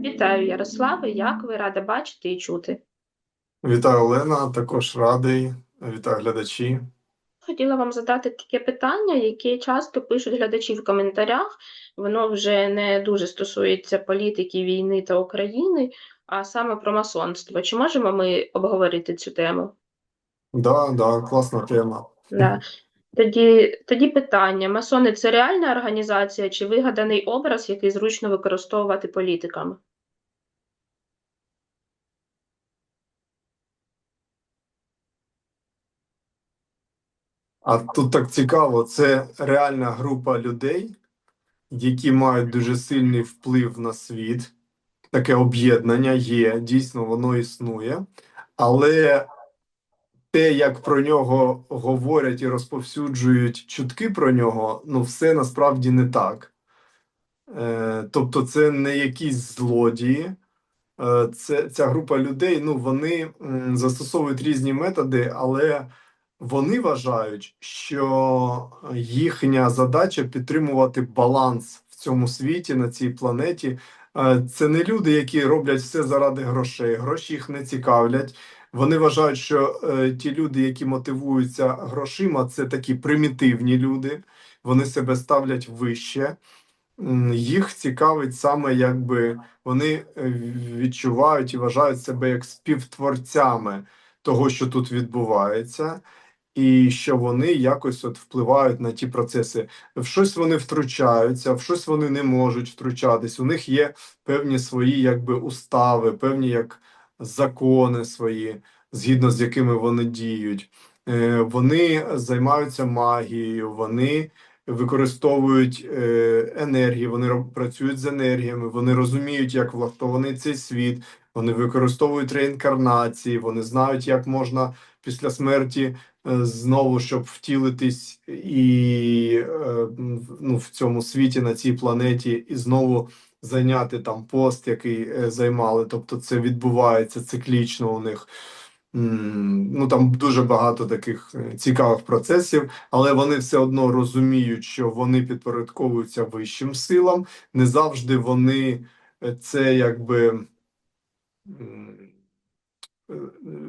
Вітаю, Ярославе. Як ви рада бачити і чути? Вітаю, Олена, також радий. Вітаю глядачі. Хотіла вам задати таке питання, яке часто пишуть глядачі в коментарях. Воно вже не дуже стосується політики, війни та України, а саме про масонство. Чи можемо ми обговорити цю тему? Да, да, класна тема. Да. Тоді, тоді питання: масони це реальна організація чи вигаданий образ, який зручно використовувати політиками? А тут так цікаво, це реальна група людей, які мають дуже сильний вплив на світ. Таке об'єднання є, дійсно, воно існує. Але те, як про нього говорять і розповсюджують чутки про нього, ну все насправді не так. Е, тобто, це не якісь злодії. Е, Це ця група людей, ну вони м, застосовують різні методи, але вони вважають, що їхня задача підтримувати баланс в цьому світі на цій планеті. Е, Це не люди, які роблять все заради грошей. Гроші їх не цікавлять. Вони вважають, що е, ті люди, які мотивуються грошима, це такі примітивні люди. Вони себе ставлять вище. Їх цікавить саме, якби вони е, відчувають і вважають себе як співтворцями того, що тут відбувається, і що вони якось от впливають на ті процеси. В щось вони втручаються, в щось вони не можуть втручатись. У них є певні свої якби устави, певні як закони свої, згідно з якими вони діють. Е, Вони займаються магією, вони використовують е, енергії, вони працюють з енергіями, вони розуміють, як влаштований цей світ, вони використовують реінкарнації, вони знають, як можна після смерті е, знову, щоб втілитись і ну, в цьому світі, на цій планеті, і знову зайняти там пост, який е, займали. Тобто це відбувається циклічно у них. Ну там дуже багато таких е, цікавих процесів, але вони все одно розуміють, що вони підпорядковуються вищим силам. Не завжди вони е, це якби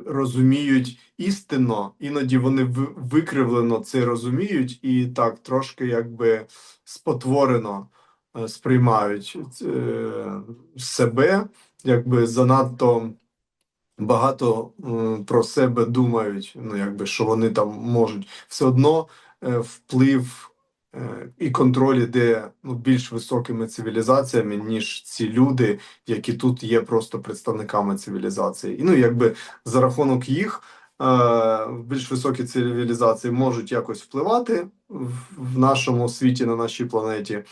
розуміють істинно, іноді вони викривлено це розуміють і так трошки якби спотворено сприймають е, себе, якби занадто багато про себе думають, ну якби що вони там можуть все одно е, вплив е, і контроль іде ну, більш високими цивілізаціями, ніж ці люди, які тут є просто представниками цивілізації. І ну якби за рахунок їх. е, Більш високі цивілізації можуть якось впливати в нашому світі, на нашій планеті.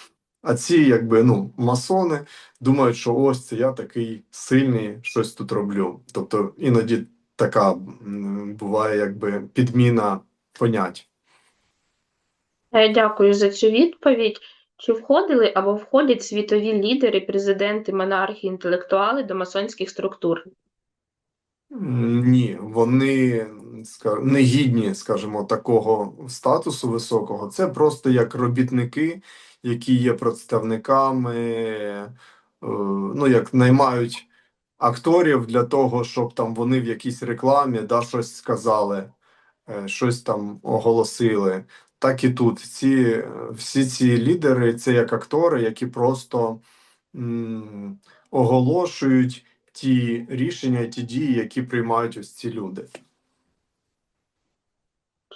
А ці, якби ну, масони думають, що ось це я такий сильний, щось тут роблю. Тобто іноді така буває якби підміна понять. Дякую за цю відповідь. Чи входили або входять світові лідери, президенти, монархи, інтелектуали до масонських структур? Ні, вони не гідні, скажімо, такого статусу високого. Це просто як робітники, які є представниками, е, ну як наймають акторів для того, щоб там вони в якійсь рекламі да, щось сказали, е, щось там оголосили. Так і тут. Ці, всі ці лідери це як актори, які просто м, оголошують ті рішення, ті дії, які приймають ось ці люди.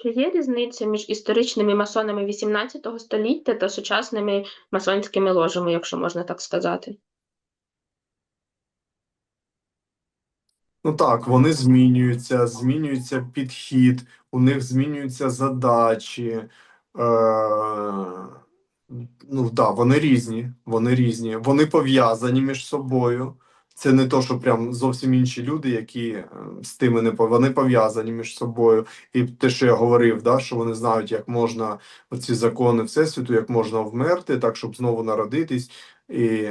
Чи є різниця між історичними масонами XVIII століття та сучасними масонськими ложами, якщо можна так сказати? Ну так, вони змінюються, змінюється підхід, у них змінюються задачі. Е, ну да, вони різні, вони різні, вони пов'язані між собою. Це не то, що прям зовсім інші люди, які е, з тими не вони пов'язані між собою. І те, що я говорив, да, що вони знають, як можна оці закони Всесвіту, як можна вмерти, так, щоб знову народитись, і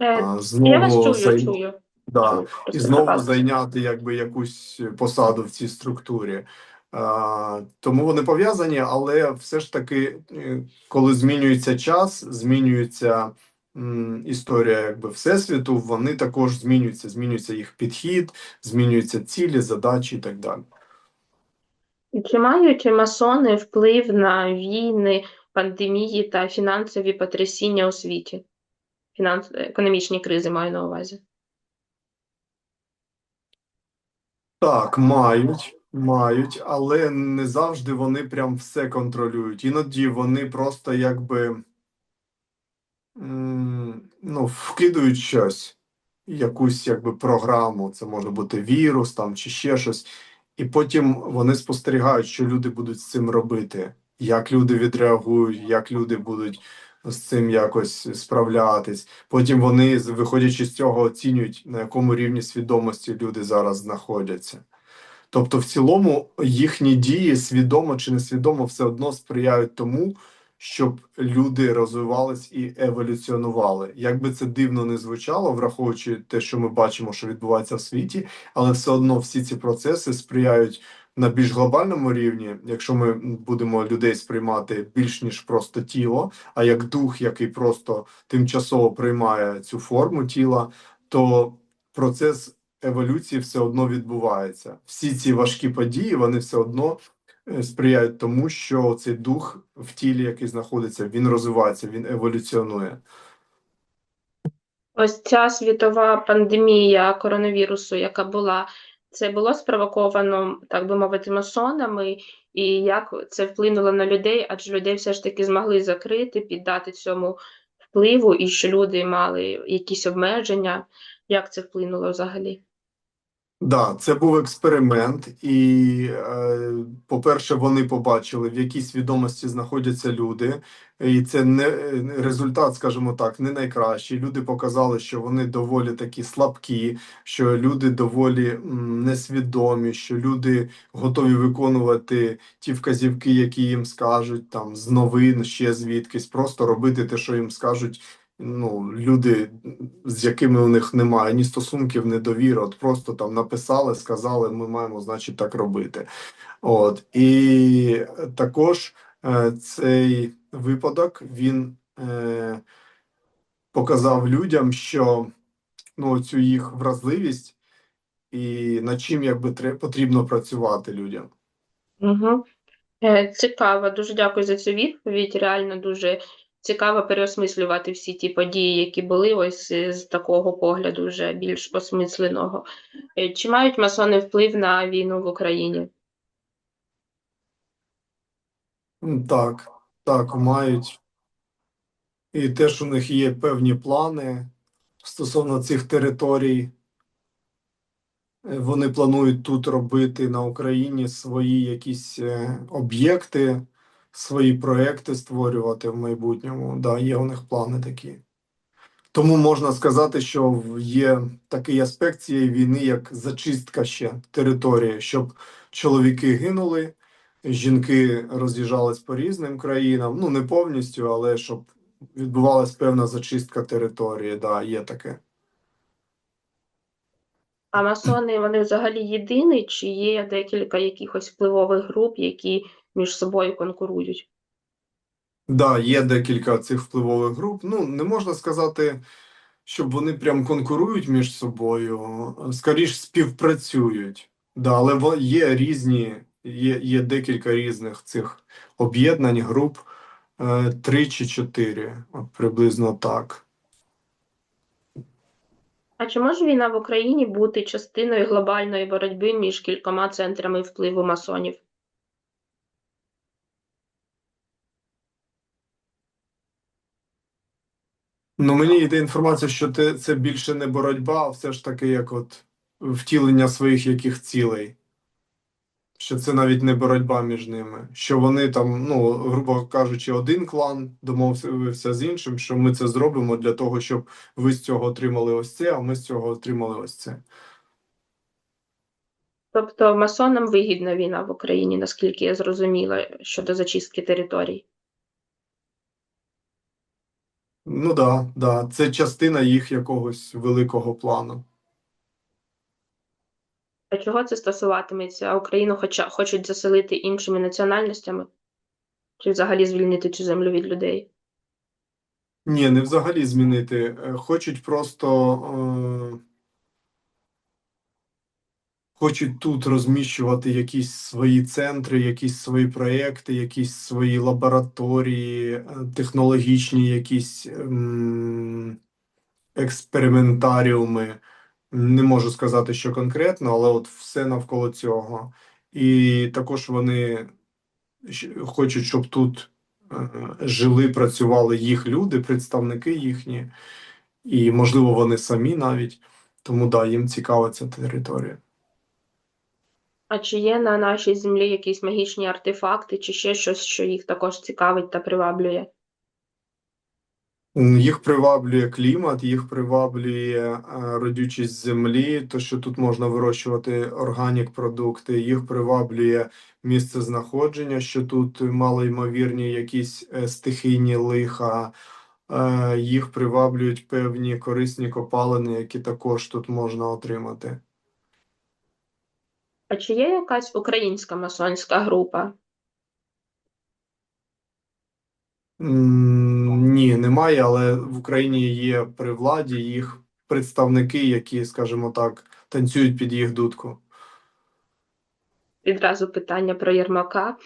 Е, а, Я вас чую, зай- чую. Да, і знову зайняти якби якусь посаду в цій структурі. А, Тому вони пов'язані, але все ж таки, е, коли змінюється час, змінюється історія якби всесвіту, вони також змінюються. Змінюється їх підхід, змінюються цілі, задачі і так далі. Чи мають масони вплив на війни, пандемії та фінансові потрясіння у світі? Фінанс... Економічні кризи маю на увазі. Так, мають, мають, але не завжди вони прям все контролюють. Іноді вони просто якби ну, вкидують щось, якусь якби програму. Це може бути вірус там чи ще щось. І потім вони спостерігають, що люди будуть з цим робити, як люди відреагують, як люди будуть з цим якось справлятись. Потім вони, виходячи з цього, оцінюють, на якому рівні свідомості люди зараз знаходяться. Тобто, в цілому, їхні дії, свідомо чи несвідомо, все одно сприяють тому, щоб люди розвивались і еволюціонували. Як би це дивно не звучало, враховуючи те, що ми бачимо, що відбувається в світі, але все одно всі ці процеси сприяють на більш глобальному рівні, якщо ми будемо людей сприймати більш ніж просто тіло, а як дух, який просто тимчасово приймає цю форму тіла, то процес еволюції все одно відбувається. Всі ці важкі події вони все одно сприяють тому, що цей дух в тілі, який знаходиться, він розвивається, він еволюціонує. Ось ця світова пандемія коронавірусу, яка була, це було спровоковано, так би мовити, масонами, і як це вплинуло на людей, адже людей все ж таки змогли закрити, піддати цьому впливу, і що люди мали якісь обмеження. Як це вплинуло взагалі? Да, це був експеримент, і, е, по-перше, вони побачили, в якій свідомості знаходяться люди, і це не результат, скажімо так, не найкращий. Люди показали, що вони доволі такі слабкі, що люди доволі несвідомі, що люди готові виконувати ті вказівки, які їм скажуть, там з новин, ще звідкись, просто робити те, що їм скажуть. Ну, люди, з якими у них немає ні стосунків, ні довіри, от просто там написали, сказали, ми маємо, значить, так робити. От і також е, цей випадок він е, показав людям, що ну, цю їх вразливість і над чим якби потрібно працювати людям. Угу. Цікаво, дуже дякую за цю відповідь. Реально дуже цікаво переосмислювати всі ті події, які були ось е, з такого погляду, вже більш осмисленого. Е, Чи мають масони вплив на війну в Україні? Так, так, мають. І теж у них є певні плани стосовно цих територій. Е, Вони планують тут робити на Україні свої якісь об'єкти, свої проекти створювати в майбутньому. Да, є у них плани такі. Тому можна сказати, що є такий аспект цієї війни, як зачистка ще території, щоб чоловіки гинули, жінки роз'їжджались по різним країнам. Ну, не повністю, але щоб відбувалась певна зачистка території. Да, є таке. А масони вони взагалі єдині, чи є декілька якихось впливових груп, які між собою конкурують? Да, є декілька цих впливових груп. Ну, не можна сказати, щоб вони прям конкурують між собою, скоріш співпрацюють. Да, але є різні, є, є декілька різних цих об'єднань, груп, е, три чи чотири, от приблизно так. А чи може війна в Україні бути частиною глобальної боротьби між кількома центрами впливу масонів? Ну, мені йде інформація, що те, це більше не боротьба, а все ж таки як от втілення своїх яких цілей. Що це навіть не боротьба між ними. Що вони там, ну, грубо кажучи, один клан домовився з іншим, що ми це зробимо для того, щоб ви з цього отримали ось це, а ми з цього отримали ось це. Тобто масонам вигідна війна в Україні, наскільки я зрозуміла, щодо зачистки територій. Ну да, да, це частина їх якогось великого плану. А чого це стосуватиметься? Україну хоча хочуть заселити іншими національностями? Чи взагалі звільнити цю землю від людей? Ні, не взагалі змінити. Е, Хочуть просто е, хочуть тут розміщувати якісь свої центри, якісь свої проекти, якісь свої лабораторії, е, технологічні якісь ем, експериментаріуми. Не можу сказати, що конкретно, але от все навколо цього. І також вони хочуть, щоб тут е, жили, працювали їх люди, представники їхні, і, можливо, вони самі навіть. Тому да, їм цікава ця територія. А чи є на нашій землі якісь магічні артефакти, чи ще щось, що їх також цікавить та приваблює? Їх приваблює клімат, їх приваблює е, родючість землі, то що тут можна вирощувати органік продукти, їх приваблює місце знаходження, що тут малоймовірні якісь е, стихійні лиха, е, їх приваблюють певні корисні копалини, які також тут можна отримати. А чи є якась українська масонська група? М, Ні, немає, але в Україні є при владі їх представники, які, скажімо так, танцюють під їх дудку. Відразу питання про Єрмака.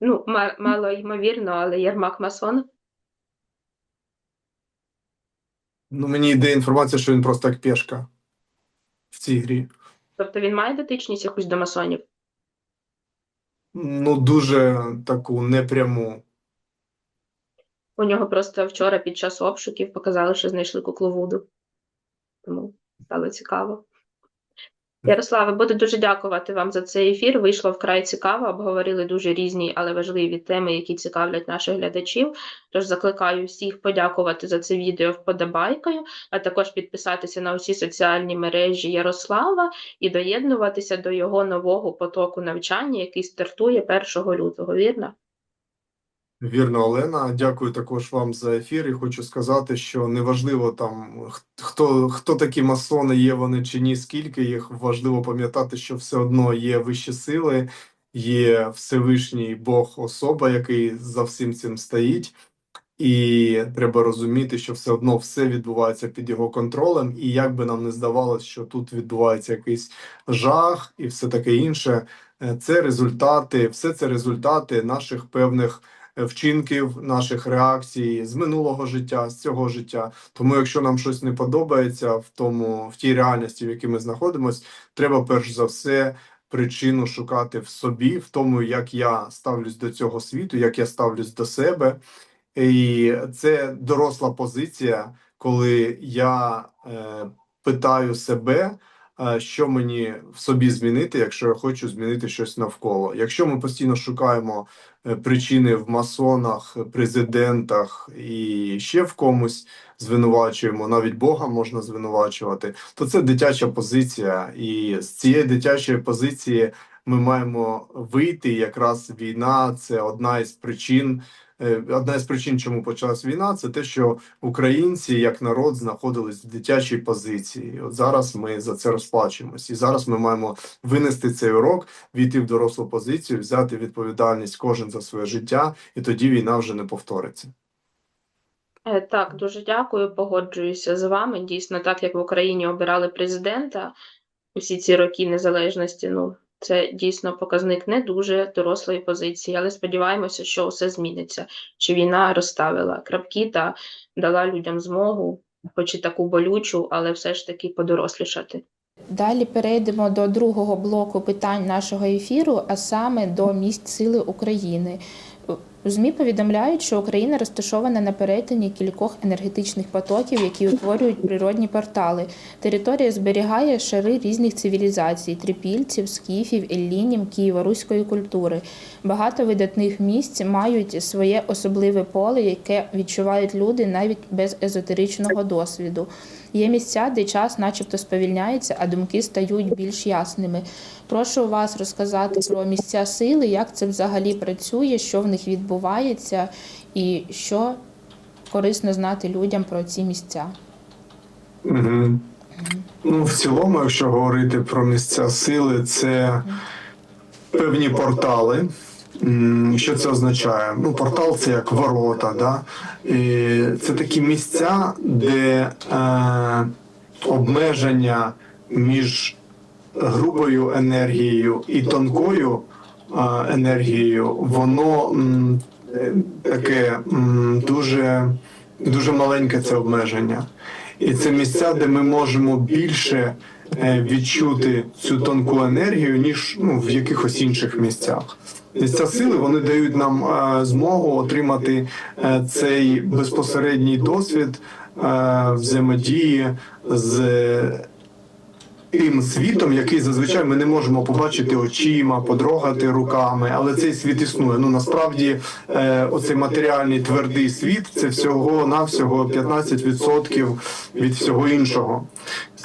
Ну, ма- мало ймовірно, але Єрмак масон. Ну, мені йде інформація, що він просто як пешка в цій грі. Тобто він має дотичність якусь до масонів? Ну, дуже таку непряму. У нього просто вчора під час обшуків показали, що знайшли кукловуду. Тому стало цікаво. Ярославе, буду дуже дякувати вам за цей ефір. Вийшло вкрай цікаво. Обговорили дуже різні, але важливі теми, які цікавлять наших глядачів. Тож закликаю всіх подякувати за це відео вподобайкою, а також підписатися на усі соціальні мережі Ярослава і доєднуватися до його нового потоку навчання, який стартує 1 лютого. Вірно? Вірно, Олена. Дякую також вам за ефір. І хочу сказати, що неважливо там хто, хто такі масони є вони чи ні, скільки їх важливо пам'ятати, що все одно є вищі сили, є Всевишній Бог особа, який за всім цим стоїть. І треба розуміти, що все одно все відбувається під його контролем, і як би нам не здавалось, що тут відбувається якийсь жах і все таке інше, е, це результати, все це результати наших певних вчинків, наших реакцій з минулого життя, з цього життя. Тому, якщо нам щось не подобається в тому, в тій реальності, в якій ми знаходимося, треба перш за все причину шукати в собі, в тому, як я ставлюсь до цього світу, як я ставлюсь до себе. І це доросла позиція, коли я е, питаю себе, що мені в собі змінити, якщо я хочу змінити щось навколо. Якщо ми постійно шукаємо е, причини в масонах, президентах і ще в комусь звинувачуємо, навіть Бога можна звинувачувати, то це дитяча позиція. І з цієї дитячої позиції ми маємо вийти. Якраз війна це одна із причин. Е, Одна з причин, чому почалась війна, це те, що українці як народ знаходились в дитячій позиції. От зараз ми за це розплачуємось, і зараз ми маємо винести цей урок, війти в дорослу позицію, взяти відповідальність кожен за своє життя, і тоді війна вже не повториться. Е, Так, дуже дякую. Погоджуюся з вами. Дійсно, так як в Україні обирали президента усі ці роки незалежності, ну це дійсно показник не дуже дорослої позиції, але сподіваємося, що все зміниться. Що війна розставила крапки та дала людям змогу, хоч і таку болючу, але все ж таки подорослішати. Далі перейдемо до другого блоку питань нашого ефіру, а саме до місць сили України. У ЗМІ повідомляють, що Україна розташована на перетині кількох енергетичних потоків, які утворюють природні портали. Територія зберігає шари різних цивілізацій: трипільців, скіфів, еллінів, києво-руської культури. Багато видатних місць мають своє особливе поле, яке відчувають люди навіть без езотеричного досвіду. Є місця, де час, начебто, сповільняється, а думки стають більш ясними. Прошу вас розказати про місця сили, як це взагалі працює, що в них відбувається, і що корисно знати людям про ці місця. Угу. Ну, в цілому, якщо говорити про місця сили, це певні портали. Що це означає? Ну, портал це як ворота, да? І це такі місця, де е, обмеження між грубою енергією і тонкою е, енергією, воно м, таке м, дуже, дуже маленьке це обмеження. І це місця, де ми можемо більше е, відчути цю тонку енергію, ніж ну, в якихось інших місцях. Місця сили вони дають нам е, змогу отримати е, цей безпосередній досвід е, взаємодії з тим світом, який зазвичай ми не можемо побачити очима, подрогати руками, але цей світ існує. Ну насправді, оцей матеріальний твердий світ це всього навсього 15% від всього іншого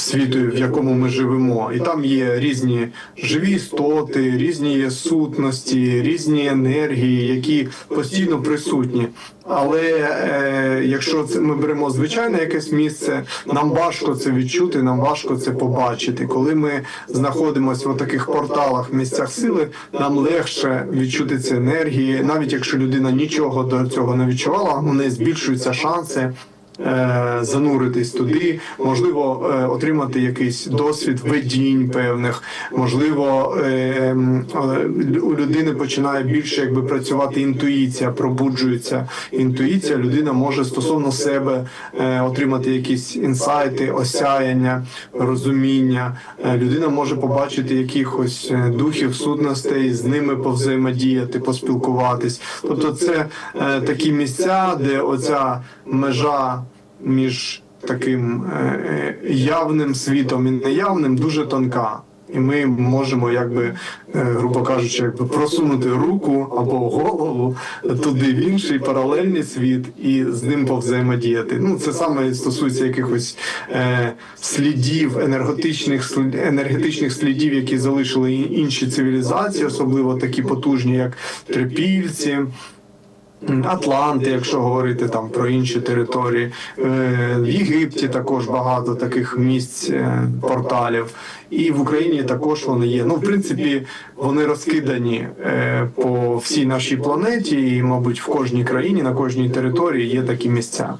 світу, в якому ми живемо. І там є різні живі істоти, різні є сутності, різні енергії, які постійно присутні. Але е, якщо це ми беремо звичайне якесь місце, нам важко це відчути, нам важко це побачити. Коли ми знаходимося в таких порталах, місцях сили, нам легше відчути ці енергії, навіть якщо людина нічого до цього не відчувала, неї збільшуються шанси. Е, Зануритись туди, можливо, е, отримати якийсь досвід видінь певних, можливо, е, м, е, у людини починає більше якби працювати інтуїція, пробуджується інтуїція. Людина може стосовно себе отримати якісь інсайти, осяяння, розуміння. Людина може побачити якихось духів, сутностей, з ними повзаємодіяти, поспілкуватись. Тобто, це такі місця, де оця межа між таким е, е, явним світом і неявним дуже тонка. І ми можемо, якби, е, грубо кажучи, якби просунути руку або голову туди в інший паралельний світ і з ним повзаємодіяти. Ну це саме стосується якихось е, слідів, енергетичних енергетичних слідів, які залишили інші цивілізації, особливо такі потужні, як трипільці. Атланти, якщо говорити там про інші території, Е, в Єгипті також багато таких місць е, порталів, і в Україні також вони є. Ну, в принципі, вони розкидані е, по всій нашій планеті, і, мабуть, в кожній країні, на кожній території є такі місця.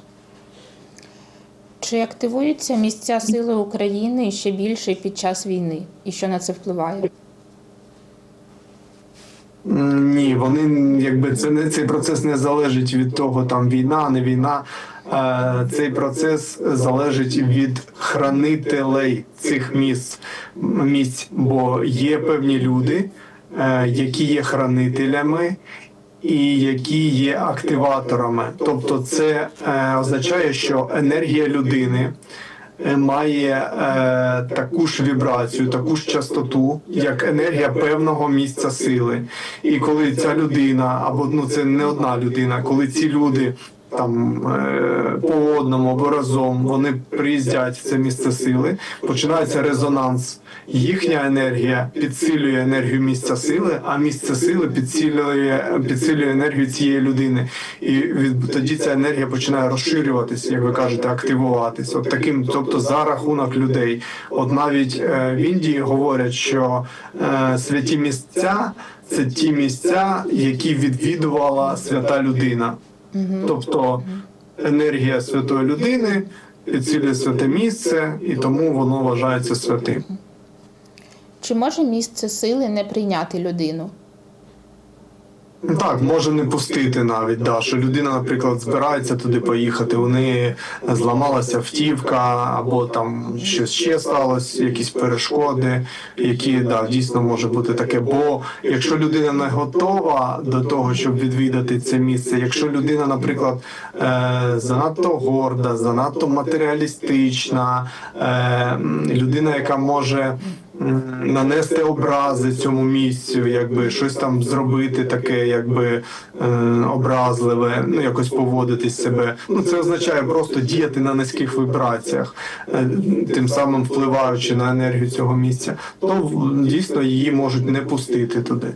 Чи активуються місця сили України ще більше під час війни? І що на це впливає? Ні, вони якби це не цей процес не залежить від того, там війна, не війна. Е, Цей процес залежить від хранителей цих місць, місць, бо є певні люди, е, які є хранителями. І які є активаторами, тобто це е, означає, що енергія людини має е, таку ж вібрацію, таку ж частоту, як енергія певного місця сили. І коли ця людина, або ну це не одна людина, коли ці люди там е, по одному або разом вони приїздять в це місце сили, починається резонанс. Їхня енергія підсилює енергію місця сили, а місце сили підсилює, підсилює енергію цієї людини. І від тоді ця енергія починає розширюватися, як ви кажете, активуватися. От таким, тобто за рахунок людей. От навіть е, в Індії говорять, що е, святі місця це ті місця, які відвідувала свята людина. Тобто енергія святої людини ціле святе місце, і тому воно вважається святим. Чи може місце сили не прийняти людину? Так, може не пустити навіть, да, що людина, наприклад, збирається туди поїхати, у неї зламалася втівка, або там щось ще сталося, якісь перешкоди, які да, дійсно може бути таке. Бо якщо людина не готова до того, щоб відвідати це місце, якщо людина, наприклад, е, занадто горда, занадто матеріалістична, е, людина, яка може нанести образи цьому місцю, якби щось там зробити таке, якби е, образливе, ну якось поводити себе. Ну це означає просто діяти на низьких вібраціях, е, тим самим впливаючи на енергію цього місця, то дійсно її можуть не пустити туди.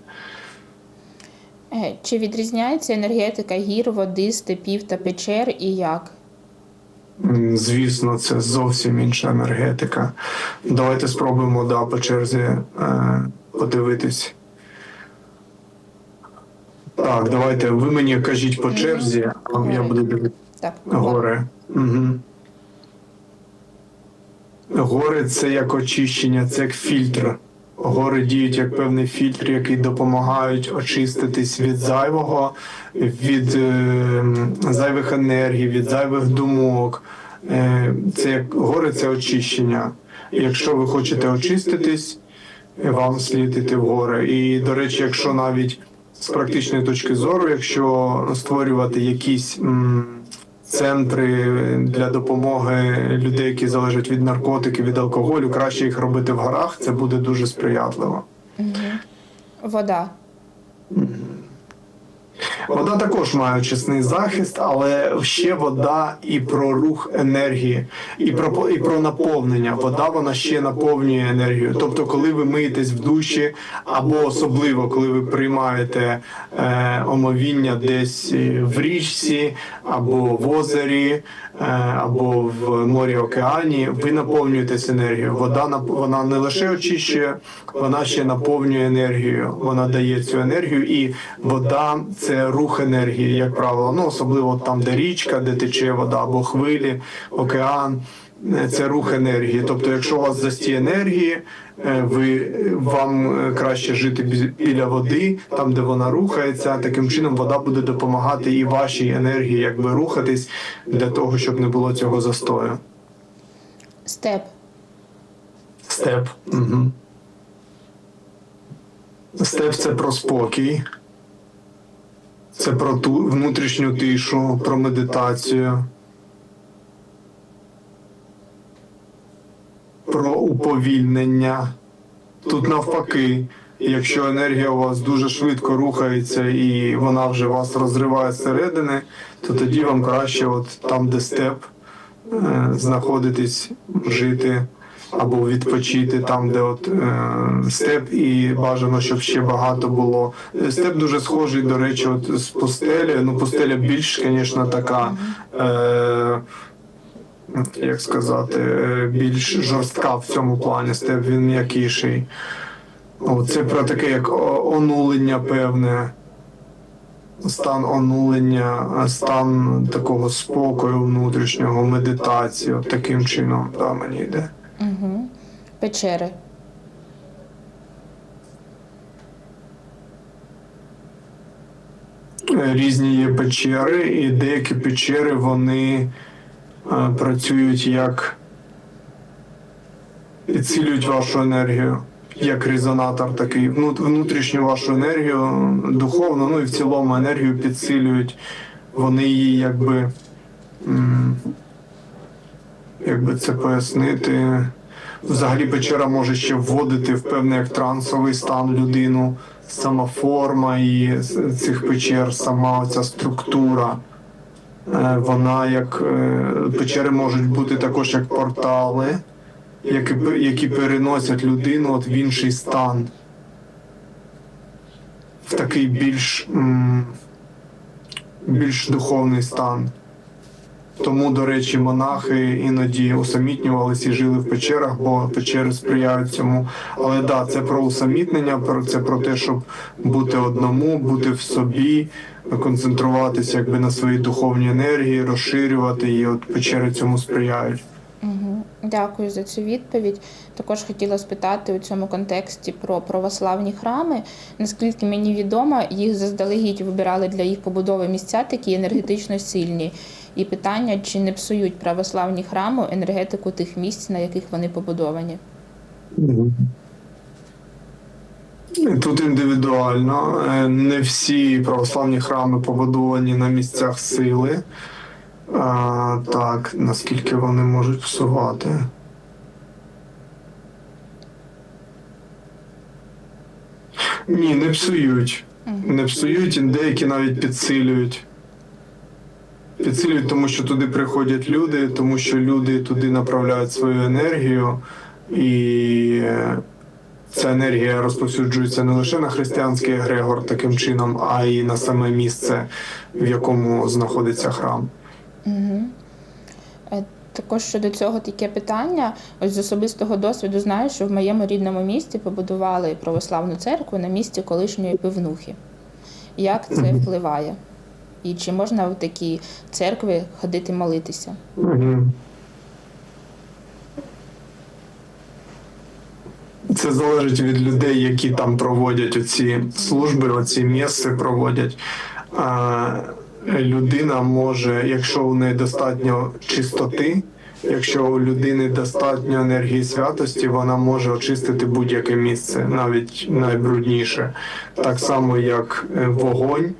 Е, Чи відрізняється енергетика гір, води, степів та печер і як? Звісно, це зовсім інша енергетика. Давайте спробуємо да, по черзі е, подивитись. Так, давайте ви мені кажіть по черзі, а я буду дивитися. Гори. Угу. Гори це як очищення, це як фільтр. Гори діють як певний фільтр, який допомагають очиститись від зайвого, від е, зайвих енергій, від зайвих думок. Е, це як гори це очищення. Якщо ви хочете очиститись, вам слід іти в гори. І, до речі, якщо навіть з практичної точки зору, якщо створювати якісь м, центри для допомоги людей, які залежать від наркотиків, від алкоголю, краще їх робити в горах, це буде дуже сприятливо. Угу. Вода. Вода також має очисний захист, але ще вода і про рух енергії, і про і про наповнення. Вода вона ще наповнює енергію. Тобто, коли ви миєтесь в душі, або особливо коли ви приймаєте е, омовіння десь е, в річці, або в озері, е, або в морі океані, ви наповнюєтесь енергією. Вода вона не лише очищує, вона ще наповнює енергію. Вона дає цю енергію, і вода це рух енергії, як правило. Ну особливо там, де річка, де тече вода, або хвилі, океан. Е, Це рух енергії. Тобто, якщо у вас застій енергії, е, ви вам е, краще жити біля води, там де вона рухається. Таким чином вода буде допомагати і вашій енергії, якби рухатись для того, щоб не було цього застою. Степ. Степ. Угу. Степ це про спокій. Це про ту внутрішню тишу, про медитацію. Про уповільнення. Тут навпаки, якщо енергія у вас дуже швидко рухається і вона вже вас розриває зсередини, то тоді вам краще, от там, де степ, е, знаходитись, жити або відпочити там, де от е, степ, і бажано, щоб ще багато було. Степ дуже схожий, до речі, от з пустелі. Ну, пустеля більш, звісно, така. Е, як сказати, більш жорстка в цьому плані, степ він м'якіший. Це про таке як онулення певне, стан онулення, стан такого спокою внутрішнього, медитації. От таким чином да, мені йде. Угу. Печери. Різні є печери, і деякі печери вони е, працюють як підсилюють вашу енергію, як резонатор такий. Внутрішню вашу енергію, духовну, ну і в цілому енергію підсилюють. Вони її якби. м, Як би це пояснити? Взагалі печера може ще вводити в певний як трансовий стан людину, сама форма і цих печер, сама оця структура. Е, Вона як е, печери можуть бути також як портали, які, які переносять людину от в інший стан, в такий більш, більш духовний стан. Тому, до речі, монахи іноді усамітнювалися і жили в печерах, бо печери сприяють цьому. Але да, це про усамітнення, про це про те, щоб бути одному, бути в собі, концентруватися якби на своїй духовній енергії, розширювати її. От печери цьому сприяють. Дякую за цю відповідь. Також хотіла спитати у цьому контексті про православні храми. Наскільки мені відомо, їх заздалегідь вибирали для їх побудови місця такі енергетично сильні. І питання, чи не псують православні храми енергетику тих місць, на яких вони побудовані. Тут індивідуально. Е, Не всі православні храми побудовані на місцях сили. А, так, наскільки вони можуть псувати. Ні, не псують. Не псують, деякі навіть підсилюють. Підсилюють, тому що туди приходять люди, тому що люди туди направляють свою енергію, і е, ця енергія розповсюджується не лише на християнський егрегор таким чином, а й на саме місце, в якому знаходиться храм. Угу. Також щодо цього таке питання. Ось з особистого досвіду знаю, що в моєму рідному місті побудували православну церкву на місці колишньої пивнухи. Як це впливає? І чи можна в такі церкви ходити молитися? Це залежить від людей, які там проводять оці служби, оці місце проводять. Людина може, якщо у неї достатньо чистоти, якщо у людини достатньо енергії святості, вона може очистити будь-яке місце, навіть найбрудніше. Так само, як е, вогонь,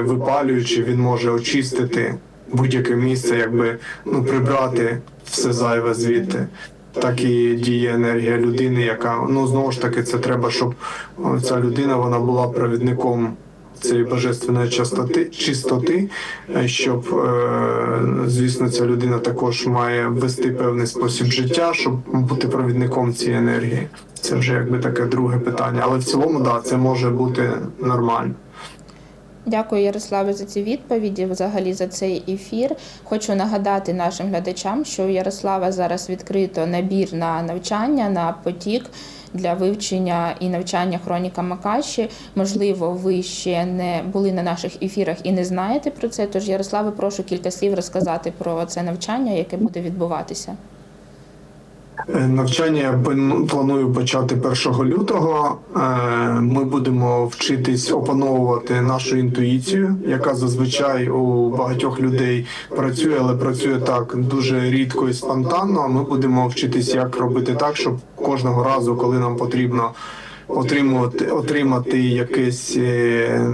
випалюючи, він може очистити будь-яке місце, якби ну прибрати все зайве звідти. Так і діє енергія людини, яка ну знову ж таки це треба, щоб ця людина вона була провідником цієї божественної чистоти, чистоти, е, щоб е, звісно ця людина також має вести певний спосіб життя, щоб бути провідником цієї енергії. Це вже якби таке друге питання. Але в цілому, да, це може бути нормально. Дякую, Ярославе, за ці відповіді, взагалі за цей ефір. Хочу нагадати нашим глядачам, що у Ярослава зараз відкрито набір на навчання на потік для вивчення і навчання хроніка Макаші. Можливо, ви ще не були на наших ефірах і не знаєте про це. Тож, Ярославе, прошу кілька слів розказати про це навчання, яке буде відбуватися. Е, Навчання планую почати 1 лютого. Е, Ми будемо вчитись опановувати нашу інтуїцію, яка зазвичай у багатьох людей працює, але працює так дуже рідко і спонтанно. Ми будемо вчитись, як робити так, щоб кожного разу, коли нам потрібно отримувати отримати якесь е,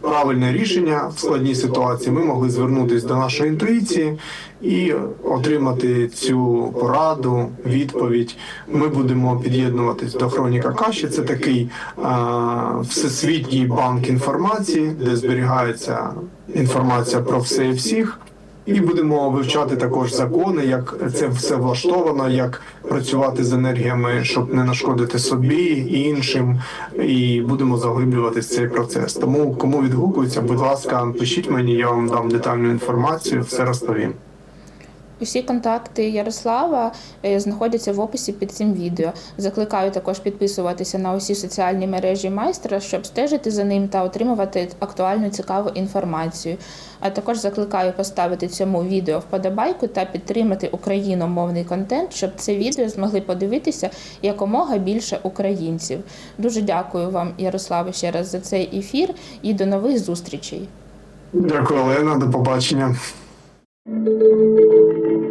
правильне рішення в складній ситуації, ми могли звернутися до нашої інтуїції і отримати цю пораду, відповідь. Ми будемо під'єднуватись до хроніка каші. Це такий а, всесвітній банк інформації, де зберігається інформація про все і всіх. І будемо вивчати також закони, як це все влаштовано, як працювати з енергіями, щоб не нашкодити собі і іншим. І будемо заглиблюватися цей процес. Тому кому відгукується, будь ласка, пишіть мені, я вам дам детальну інформацію, все розповім. Усі контакти Ярослава е, знаходяться в описі під цим відео. Закликаю також підписуватися на усі соціальні мережі майстра, щоб стежити за ним та отримувати актуальну цікаву інформацію. А також закликаю поставити цьому відео вподобайку та підтримати україномовний контент, щоб це відео змогли подивитися якомога більше українців. Дуже дякую вам, Ярославе, ще раз за цей ефір і до нових зустрічей. Дякую, Олена. До побачення. Música